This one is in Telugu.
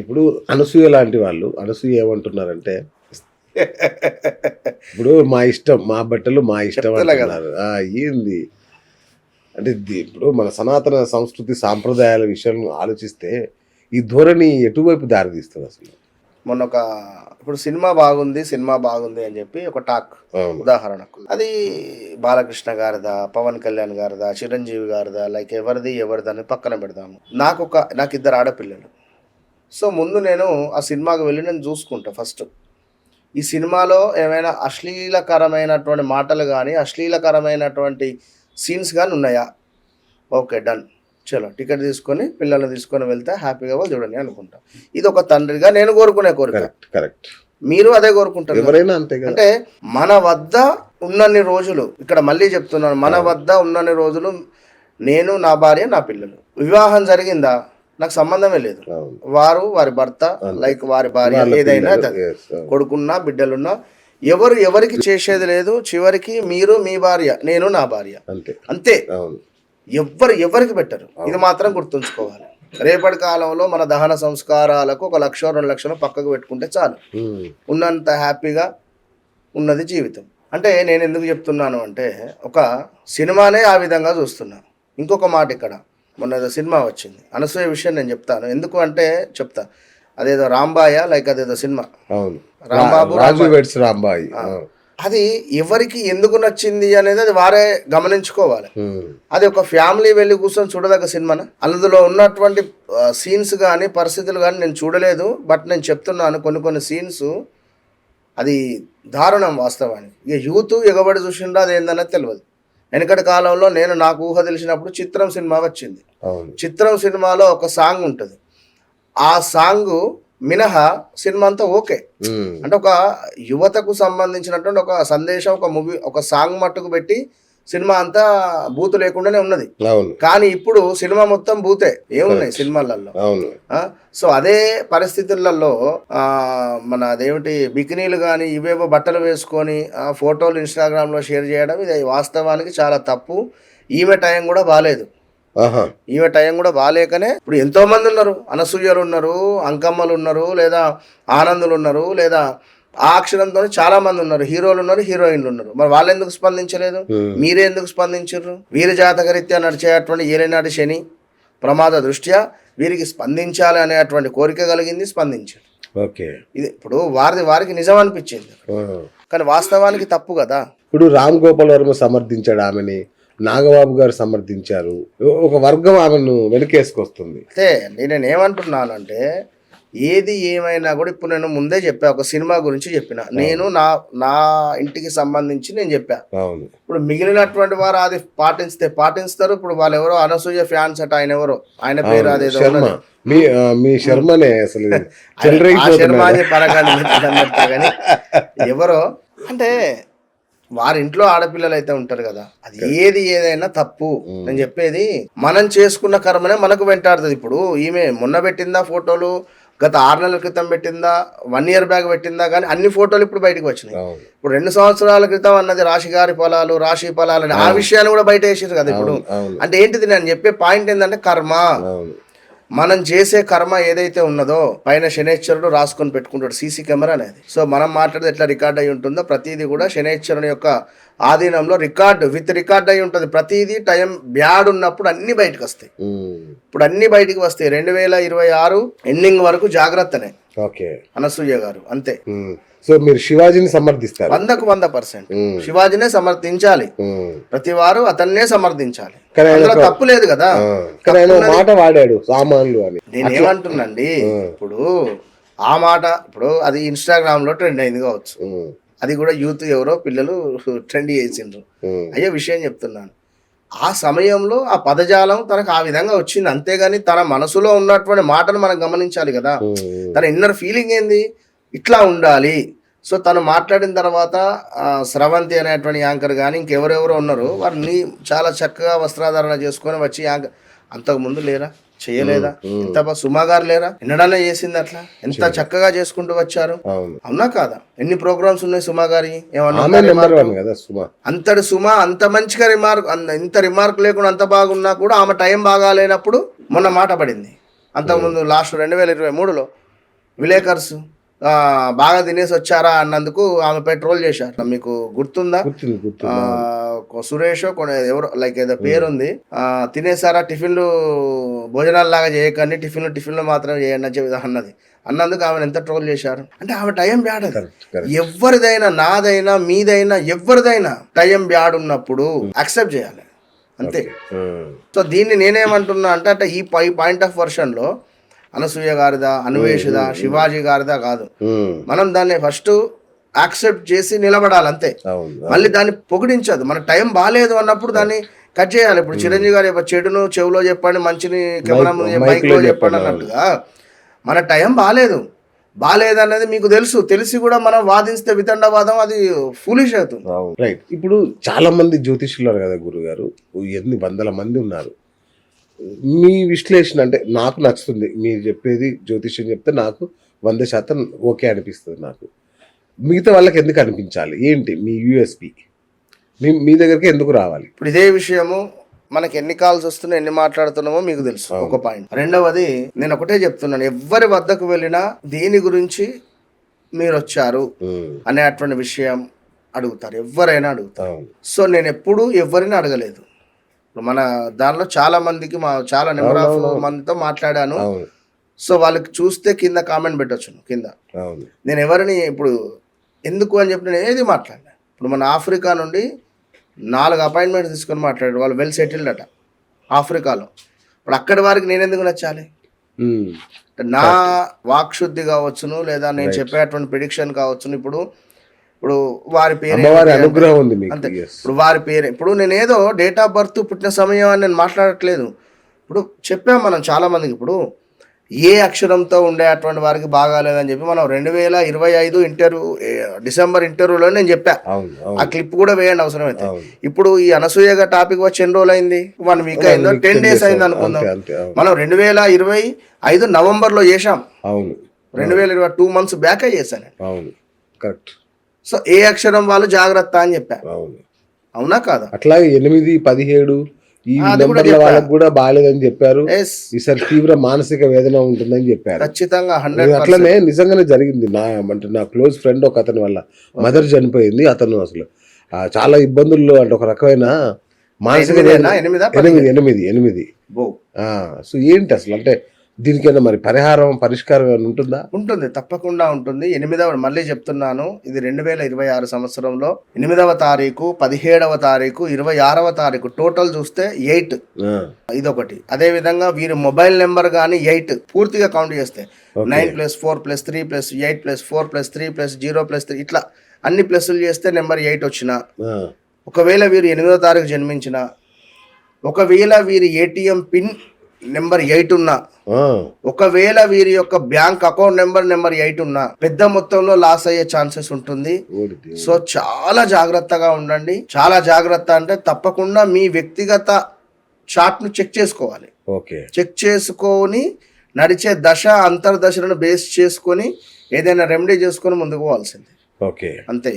ఇప్పుడు అనసూయ లాంటి వాళ్ళు అనసూయ ఏమంటున్నారంటే ఇప్పుడు మా ఇష్టం మా బట్టలు మా ఇష్టం. అంటున్నారు. ఏంది? అంటే ఇప్పుడు మన సనాతన సంస్కృతి సాంప్రదాయాల విషయం ఆలోచిస్తే ఈ ధోరణి ఎటువైపు దారితీస్తుంది అసలు? మొన్న ఒక ఇప్పుడు సినిమా బాగుంది సినిమా బాగుంది అని చెప్పి ఒక టాక్ ఉదాహరణకు. అది బాలకృష్ణ గారిదా పవన్ కళ్యాణ్ గారిదా చిరంజీవి గారిదా లైక్ ఎవరిది ఎవరిది అని పక్కన పెడదాము. నాకు ఒక నాకు ఇద్దరు ఆడపిల్లలు. సో ముందు నేను ఆ సినిమాకి వెళ్ళి నేను చూసుకుంటా ఫస్ట్. ఈ సినిమాలో ఏమైనా అశ్లీలకరమైనటువంటి మాటలు కానీ అశ్లీలకరమైనటువంటి సీన్స్ కానీ ఉన్నాయా? Okay done. చలో టికెట్ తీసుకొని పిల్లల్ని తీసుకొని వెళ్తే హ్యాపీగా వాళ్ళు చూడండి అనుకుంటా. ఇది ఒక తండ్రిగా నేను కోరుకునే కోరిక. కరెక్ట్ మీరు అదే కోరుకుంటారు? ఎవరైనా అంతే అంటే మన వద్ద ఉన్నన్ని రోజులు ఇక్కడ మళ్ళీ చెప్తున్నాను మన వద్ద ఉన్నన్ని రోజులు నేను నా భార్య నా పిల్లలు. వివాహం జరిగిందా? నాకు సంబంధమే లేదు. వారు వారి భర్త లైక్ వారి భార్య ఏదైనా. కొడుకున్నా బిడ్డలున్నా ఎవరు ఎవరికి చేసేది లేదు చివరికి మీరు మీ భార్య నేను నా భార్య. అంతే. ఎవ్వరు ఎవరికి పెట్టరు. ఇది మాత్రం గుర్తుంచుకోవాలి. రేపటి కాలంలో మన దహన సంస్కారాలకు ఒక లక్ష రెండు లక్షలు పక్కకు పెట్టుకుంటే చాలు. ఉన్నంత హ్యాపీగా ఉన్నది జీవితం. అంటే నేను ఎందుకు చెప్తున్నాను అంటే ఒక సినిమానే ఆ విధంగా చూస్తున్నా. ఇంకొక మాట ఇక్కడ. మొన్న సినిమా వచ్చింది. అనసూయ విషయం నేను చెప్తాను. ఎందుకు అంటే చెప్తా. అదేదో రాంబాయ లైక్ అదేదో సినిమా. అవును. రాంబాబు, రాజు వెడ్స్ రాంబాయి. అది ఎవరికి ఎందుకు నచ్చింది అనేది అది వారే గమనించుకోవాలి. అది ఒక ఫ్యామిలీ వెళ్ళి కూర్చొని చూడదగ్గ సినిమానా? అందులో ఉన్నటువంటి సీన్స్ కానీ పరిస్థితులు కానీ నేను చూడలేదు. బట్ నేను చెప్తున్నాను కొన్ని కొన్ని సీన్స్. అది దారుణం వాస్తవానికి. ఇక యూత్ ఎగబడి చూసిండ్రా అది ఏందన్నది తెలియదు వెనకటి కాలంలో నేను నాకు ఊహ తెలిసినప్పుడు చిత్రం సినిమా వచ్చింది. చిత్రం సినిమాలో ఒక సాంగ్ ఉంటుంది. ఆ సాంగ్ మినహా సినిమా అంతా ఓకే అంటే ఒక యువతకు సంబంధించినటువంటి ఒక సందేశం ఒక మూవీ ఒక సాంగ్ మట్టుకు పెట్టి సినిమా అంతా బూతు లేకుండానే ఉన్నది. కానీ ఇప్పుడు సినిమా మొత్తం బూతే ఏమున్నాయి సినిమాలలో? సో అదే పరిస్థితులలో ఆ, మన అదేమిటి బికినీలు కానీ ఇవేవో బట్టలు వేసుకొని ఆ ఫోటోలు ఇన్స్టాగ్రామ్లో షేర్ చేయడం ఇది వాస్తవానికి చాలా తప్పు. ఈమె టైం కూడా బాగాలేదు ఈమె టైం కూడా బాగాలేకనే ఇప్పుడు ఎంతో మంది ఉన్నారు. అనసూయలు ఉన్నారు అంకమ్మలు ఉన్నారు లేదా ఆనందులు ఉన్నారు లేదా ఆ అక్షరంతో చాలా మంది ఉన్నారు. హీరోలు ఉన్నారు హీరోయిన్లు ఉన్నారు. మరి వాళ్ళు ఎందుకు స్పందించలేదు. మీరే ఎందుకు స్పందించారు వీరి జాతకరీత్యా నడిచేటువంటి ఏలినాటి శని ప్రమాద దృష్ట్యా వీరికి స్పందించాలి అనేటువంటి కోరిక కలిగింది స్పందించారు. ఓకే. ఇది ఇప్పుడు వారిది వారికి నిజం అనిపించింది. కానీ వాస్తవానికి తప్పు కదా. ఇప్పుడు రామ్ గోపాల్ వర్మ సమర్థించాడు ఆమెని నాగబాబు గారు సమర్థించారు. ఒక వర్గం ఆమెను వెనకేసుకొస్తుంది. అయితే నేను ఏమంటున్నానంటే ఏది ఏమైనా కూడా ఇప్పుడు నేను ముందే చెప్పా ఒక సినిమా గురించి చెప్పిన. నేను నా నా ఇంటికి సంబంధించి నేను చెప్పా. ఇప్పుడు మిగిలినటువంటి వారు అది పాటిస్తే పాటిస్తారు. ఇప్పుడు వాళ్ళు ఎవరో అనసూయ ఫ్యాన్స్ అట ఆయన ఎవరో ఆయన పేరు ఉన్నది. మీ శర్మనే అసలు. శర్మ కానీ ఎవరో అంటే వారి ఇంట్లో ఆడపిల్లలు అయితే ఉంటారు కదా అది ఏది ఏదైనా తప్పు. నేను చెప్పేది మనం చేసుకున్న కర్మనే మనకు వెంటాడుతుంది. ఇప్పుడు ఈమె మొన్న పెట్టిందా ఫోటోలు గత ఆరు నెలల క్రితం పెట్టిందా వన్ ఇయర్ బ్యాక్ పెట్టిందా కానీ అన్ని ఫోటోలు ఇప్పుడు బయటకు వచ్చినాయి. ఇప్పుడు రెండు సంవత్సరాల క్రితం అన్నది రాశి గారి పొలాలు రాశి పొలాలు అని ఆ విషయాన్ని కూడా బయట వేసారు కదా ఇప్పుడు. అంటే ఏంటిది నేను చెప్పే పాయింట్ ఏంటంటే కర్మ. మనం చేసే కర్మ ఏదైతే ఉన్నదో పైన శనేశ్వరుడు రాసుకొని పెట్టుకుంటాడు సీసీ కెమెరా అనేది. సో మనం మాట్లాడితే ఎట్లా రికార్డ్ అయి ఉంటుందో ప్రతిదీ కూడా శనేశ్వరుని యొక్క ఆధీనంలో రికార్డు విత్ రికార్డ్ అయి ఉంటుంది. ప్రతిదీ టైం బ్యాడ్ ఉన్నప్పుడు అన్ని బయటకు వస్తాయి. ఇప్పుడు అన్ని బయటికి వస్తాయి. రెండు వేల ఇరవై ఆరు ఎండింగ్ వరకు జాగ్రత్తనే. ఓకే. అనసూయ గారు అంతే. సో మీరు శివాజీని సమర్థిస్తారు. వందకు వంద పర్సెంట్. శివాజీనే సమర్థించాలి. ప్రతి వారు అతన్నే సమర్థించాలి. తప్పు లేదు కదా. మాట వాడాడు సామాన్లు అని. నేనేమంటున్నాండి ఇప్పుడు ఆ మాట ఇప్పుడు అది ఇన్స్టాగ్రామ్లో ట్రెండ్ అయింది కావచ్చు. అది కూడా యూత్ ఎవరో పిల్లలు ట్రెండ్ చేసిండ్రు. అయ్యే విషయం చెప్తున్నాను. ఆ సమయంలో ఆ పదజాలం తనకు ఆ విధంగా వచ్చింది. అంతేగాని తన మనసులో ఉన్నటువంటి మాటను మనం గమనించాలి కదా. తన ఇన్నర్ ఫీలింగ్ ఏంది? ఇట్లా ఉండాలి. సో తను మాట్లాడిన తర్వాత స్రవంతి అనేటువంటి యాంకర్ కానీ ఇంకెవరెవరో ఉన్నారు వారిని చాలా చక్కగా వస్త్రాధారణ చేసుకొని వచ్చి యాంకర్ అంతకుముందు లేరా? చేయలేదా? ఎంత సుమా గారు లేరా? ఎన్నడన్నా చేసింది అట్లా? ఎంత చక్కగా చేసుకుంటూ వచ్చారు? అవును. కాదా? ఎన్ని ప్రోగ్రామ్స్ ఉన్నాయి సుమా గారి ఏమన్నా అంతటి సుమ అంత మంచిగా రిమార్క్ ఇంత రిమార్క్ లేకుండా అంత బాగున్నా కూడా ఆమె టైం బాగాలేనప్పుడు మొన్న మాట పడింది. అంతకుముందు లాస్ట్ రెండు వేల ఇరవై మూడులో విలేకర్స్ బాగా తినేసి వచ్చారా అన్నందుకు ఆమె పెట్రోల్ చేశారు. మీకు గుర్తుందా? సురేష్ ఎవరు లైక్ ఏదో పేరు ఉంది ఆ, తినేసారా? టిఫిన్లు భోజనాలు లాగా చేయకండి. టిఫిన్లు టిఫిన్లు మాత్రం చేయండి అని చెప్పి అన్నది. అన్నందుకు ఆమెను ఎంత ట్రోల్ చేశారు? అంటే ఆమె టైం బ్యాడ్ ఎవరిదైనా నాదైనా మీదైనా ఎవరిదైనా టైం బ్యాడ్ ఉన్నప్పుడు అక్సెప్ట్ చేయాలి. అంతే. సో దీన్ని నేనేమంటున్నా అంటే అంటే ఈ పాయింట్ ఆఫ్ వర్షన్లో అనసూయ గారిదా అన్వేషిదా శివాజీ గారిదా కాదు. మనం దాన్ని ఫస్ట్ యాక్సెప్ట్ చేసి నిలబడాలి అంతే మళ్ళీ దాన్ని పొగిడించదు. మన టైం బాగాలేదు అన్నప్పుడు దాన్ని కట్ చేయాలి. ఇప్పుడు చిరంజీవి గారు చెడును చెవులో చెప్పండి మంచిని కెమెరా మైక్లో చెప్పండి అన్నట్టుగా మన టైం బాగాలేదు బాగాలేదు అనేది మీకు తెలుసు. తెలిసి కూడా మనం వాదిస్తే వితండవాదం అది ఫూలిష్ అవుతుంది. రైట్ ఇప్పుడు చాలా మంది జ్యోతిష్యులు కదా గురుగారు. ఎన్ని వందల మంది ఉన్నారు. మీ విశ్లేషణ అంటే నాకు నచ్చుతుంది. మీరు చెప్పేది జ్యోతిష్యం చెప్తే నాకు వంద శాతం ఓకే అనిపిస్తుంది నాకు. మిగతా వాళ్ళకి ఎందుకు అనిపించాలి? ఏంటి? మీ యూఎస్పి. మీ మీ దగ్గరికి ఎందుకు రావాలి? ఇప్పుడు ఇదే విషయము మనకి ఎన్ని కాల్స్ వస్తున్నాయి ఎన్ని మాట్లాడుతున్నామో మీకు తెలుసు. ఒక పాయింట్. రెండవది నేను ఒకటే చెప్తున్నాను. ఎవరి వద్దకు వెళ్ళినా దీని గురించి మీరు వచ్చారు అనేటువంటి విషయం అడుగుతారు. ఎవరైనా అడుగుతారు. సో నేను ఎప్పుడూ ఎవరిని అడగలేదు. మన దానిలో చాలా మందికి మా చాలా నెంబర్ ఆఫ్ మందితో మాట్లాడాను. సో వాళ్ళకి చూస్తే కింద కామెంట్ పెట్టొచ్చు కింద. నేను ఎవరిని ఇప్పుడు ఎందుకు అని చెప్పి నేను ఏది మాట్లాడినా ఇప్పుడు మన ఆఫ్రికా నుండి నాలుగు అపాయింట్మెంట్స్ తీసుకొని మాట్లాడారు. వాళ్ళు వెల్ సెటిల్డ్ అట ఆఫ్రికాలో. ఇప్పుడు అక్కడి వారికి నేను ఎందుకు నచ్చాలి? నా వాక్శుద్ధి కావచ్చును లేదా నేను చెప్పేటువంటి ప్రిడిక్షన్ కావచ్చును. ఇప్పుడు ఇప్పుడు వారి పేరు అనుగ్రహం ఉంది అంతే. ఇప్పుడు వారి పేరు ఇప్పుడు నేను ఏదో డేట్ ఆఫ్ బర్త్ పుట్టిన సమయం అని నేను మాట్లాడట్లేదు. ఇప్పుడు చెప్పాం మనం చాలా మందికి ఇప్పుడు ఏ అక్షరంతో ఉండే అటువంటి వారికి బాగాలేదని చెప్పి మనం రెండు వేల ఇరవై ఐదు ఇంటర్వ్యూ డిసెంబర్ ఇంటర్వ్యూలో నేను చెప్పా. ఆ క్లిప్ కూడా వేయండి అవసరమైతే. అవును. ఇప్పుడు ఈ అనసూయగా టాపిక్ వచ్చి ఎన్ని రోజులు అయింది? వన్ వీక్ అయిందో? టెన్ డేస్ అయింది అనుకుందాం. మనం రెండు వేల ఇరవై ఐదు నవంబర్లో అవును. రెండు వేల ఇరవై టూ మంత్స్ బ్యాకే చేశాను అవును. కరెక్ట్ సో ఏ అక్షరం వాళ్ళు జాగ్రత్త అని చెప్పా. అవును. అవునా కాదా? అట్లాగే ఎనిమిది పదిహేడు ఈ నెంబర్ల. వాళ్ళకి కూడా బాగాలేదని చెప్పారు. ఈసారి తీవ్ర మానసిక వేదన ఉంటుందని చెప్పారు. ఖచ్చితంగా అట్లనే నిజంగానే జరిగింది. నా అంటే నా క్లోజ్ ఫ్రెండ్ ఒక అతని వల్ల మదర్ చనిపోయింది అతను అసలు. చాలా ఇబ్బందుల్లో అంటే ఒక రకమైన మానసిక ఎనిమిదా? ఎనిమిది ఎనిమిది సో ఏంటి అసలు? అంటే దీనికైనా మరి పరిహారం పరిష్కారం ఏమైనా ఉంటుందా? ఉంటుంది. తప్పకుండా ఉంటుంది. ఎనిమిదవ మళ్ళీ చెప్తున్నాను. ఇది రెండు వేల ఇరవై ఆరు సంవత్సరంలో ఎనిమిదవ తారీఖు పదిహేడవ తారీఖు ఇరవై ఆరవ తారీఖు. టోటల్ చూస్తే ఎయిట్. ఇదొకటి. అదే విధంగా వీరి మొబైల్ నెంబర్ కానీ ఎయిట్. పూర్తిగా కౌంట్ చేస్తే. Nine plus four plus three plus eight plus four plus three plus zero plus three. ఇట్లా అన్ని ప్లస్లు చేస్తే నెంబర్ ఎయిట్ వచ్చిన. ఒకవేళ వీరు ఎనిమిదో తారీఖు జన్మించిన ఒకవేళ వీరి ఏటీఎం పిన్ నెంబర్ ఎయిట్ ఉన్నా. ఒకవేళ వీరి యొక్క bank account number number eight ఉన్నా పెద్ద మొత్తంలో లాస్ అయ్యే ఛాన్సెస్ ఉంటుంది. సో చాలా జాగ్రత్తగా ఉండండి. చాలా జాగ్రత్త అంటే తప్పకుండా మీ వ్యక్తిగత చార్ట్ను చెక్ చేసుకోవాలి. ఓకే. చెక్ చేసుకొని నడిచే దశ అంతర్దశలను బేస్ చేసుకొని ఏదైనా రెమెడీ చేసుకొని ముందుకు పోవాల్సింది. ఓకే. అంతే.